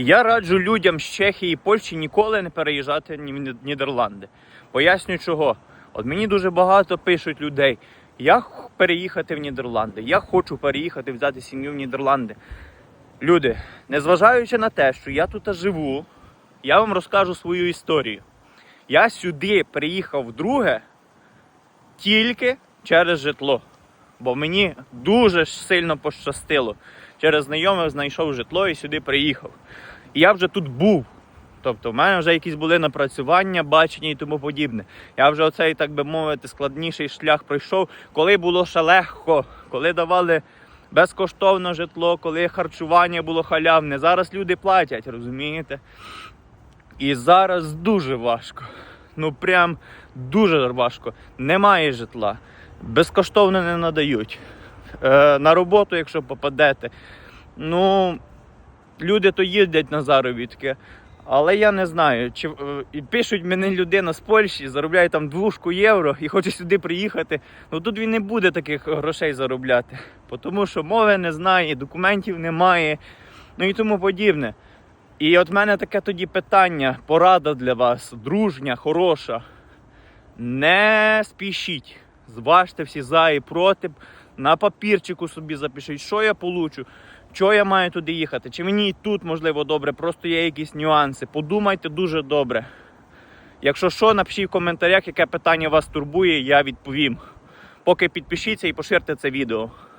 Я раджу людям з Чехії і Польщі ніколи не переїжджати в Нідерланди. Пояснюю чого. От мені дуже багато пишуть людей. Я переїхати в Нідерланди. Я хочу переїхати, взяти сім'ю в Нідерланди. Люди, незважаючи на те, що я тут живу, я вам розкажу свою історію. Я сюди приїхав вдруге тільки через житло. Бо мені дуже сильно пощастило. Через знайомих знайшов житло і сюди приїхав. І я вже тут був. Тобто, в мене вже якісь були напрацювання, бачення і тому подібне. Я вже оцей, так би мовити, складніший шлях пройшов, коли було ще легко, коли давали безкоштовно житло, коли харчування було халявне. Зараз люди платять, розумієте? І зараз дуже важко. Ну прям дуже важко. Немає житла. Безкоштовно не надають. Е, на роботу, якщо попадете. Ну, люди то їздять на заробітки. Але я не знаю, чи е, і пишуть мені людина з Польщі, заробляє там двушку євро і хоче сюди приїхати. Ну тут він не буде таких грошей заробляти, тому що мови не знає, документів немає, ну і тому подібне. І от мене таке тоді питання, порада для вас, дружня, хороша. Не спішіть. Зважте всі за і проти. На папірчику собі запишіть, що я получу, що я маю туди їхати. Чи мені і тут можливо добре, просто є якісь нюанси. Подумайте дуже добре. Якщо що, напишіть в коментарях, яке питання вас турбує, я відповім. Поки підпишіться і поширте це відео.